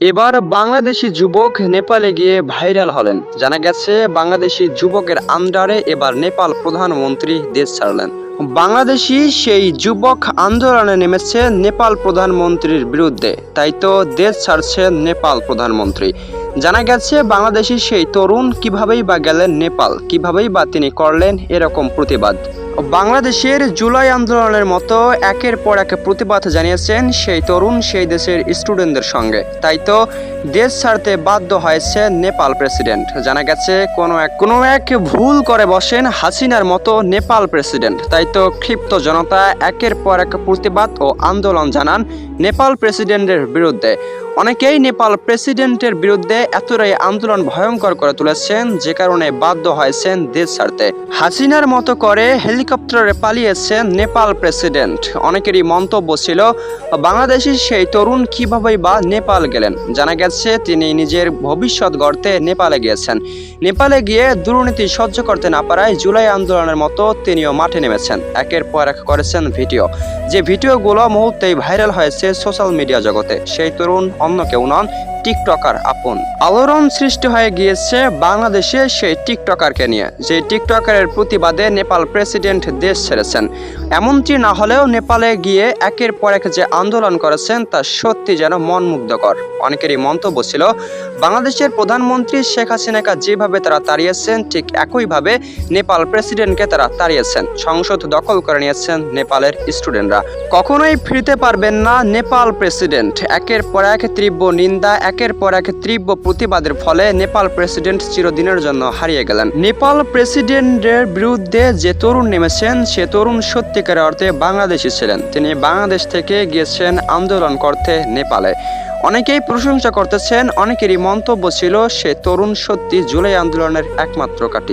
এবার বাংলাদেশি যুবক নেপালে গিয়ে ভাইরাল হলেন। জানা গেছে, বাংলাদেশি যুবকের আন্ডারে এবার নেপাল প্রধানমন্ত্রী দেশ ছাড়লেন। বাংলাদেশি সেই যুবক আন্দোলনে নেমেছে নেপাল প্রধানমন্ত্রীর বিরুদ্ধে। তাই তো দেশ ছাড়ছে নেপাল প্রধানমন্ত্রী। জানা গেছে, বাংলাদেশি সেই তরুণ কিভাবেই বা গেলেন নেপাল, কিভাবেই বা তিনি করলেন এরকম প্রতিবাদ। বাংলাদেশের জুলাই আন্দোলনের মতো একের পর এক প্রতিবাদ জানিয়েছেন সেই তরুণ, সেই দেশের স্টুডেন্টদের সঙ্গে। তাই তো দেশ ছাড়তে বাধ্য হয়েছে নেপাল প্রেসিডেন্ট। জানা গেছে, কোনো এক কোনো এক ভুল করে বসেন হাসিনার মতো নেপাল প্রেসিডেন্ট। তাই তো ক্ষিপ্ত জনতা একের পর এক প্রতিবাদ ও আন্দোলন জানান নেপাল প্রেসিডেন্টের বিরুদ্ধে। অনেকেই নেপাল প্রেসিডেন্টের বিরুদ্ধে এতটাই আন্দোলন ভয়ঙ্কর করে তুলেছেন যে কারণে বাধ্য হয়েছেন দেশ ছাড়তে। হাসিনার মতো করে হেলিকপ্টারে পালিয়েছেন নেপাল প্রেসিডেন্ট। অনেকেরই মন্তব্য ছিল, বাংলাদেশের সেই তরুণ কিভাবেই বা নেপাল গেলেন? জানা গেছে, তিনি নিজের ভবিষ্যৎ গড়তে নেপালে গিয়েছেন। নেপালে গিয়ে দুর্নীতি সহ্য করতে না পারায় জুলাই আন্দোলনের মতো তিনিও মাঠে নেমেছেন। একের পর এক করেছেন ভিডিও। যে ভিডিওগুলো মুহূর্তেই ভাইরাল হয়েছে সোশ্যাল মিডিয়া জগতে, সেই তরুণ অন্য কেউ নন টিকটকার আপন। আলোড়ন সৃষ্টি হয়ে গিয়েছে বাংলাদেশে সেই টিকটকারকে নিয়ে। যে টিকটকারের প্রতিবাদে নেপাল প্রেসিডেন্ট দেশ ছেড়েছেন। এমনটি না হলেও নেপালে গিয়ে একের পর এক যে আন্দোলন করেছেন তা সত্যি যেন মন মুগ্ধকর অনেকেরই মন্তব্য ছিল, বাংলাদেশের প্রধানমন্ত্রী শেখ হাসিনাকে যেভাবে তারা তাড়িয়েছেন, ঠিক একইভাবে নেপাল প্রেসিডেন্টকে তারা তাড়িয়েছেন। সংসদ দখল করে নিয়েছেন নেপালের স্টুডেন্টরা। কখনোই ফিরতে পারবেন না নেপাল প্রেসিডেন্ট। একের পর এক তীব্র নিন্দা একের পর এক তীব্র প্রতিবাদের ফলে নেপাল প্রেসিডেন্ট চিরদিনের জন্য হারিয়ে গেলেন। নেপাল প্রেসিডেন্টের বিরুদ্ধে যে তরুণ নেমেছেন, সে তরুণ সত্যিকার অর্থে বাংলাদেশি ছিলেন। তিনি বাংলাদেশ থেকে গিয়েছেন আন্দোলন করতে নেপালে। অনেকেই প্রশংসা করতেছেন, অনেকেরই মন্তব্য ছিল, সে তরুণ সত্যি জুলাই আন্দোলনের একমাত্র কাটি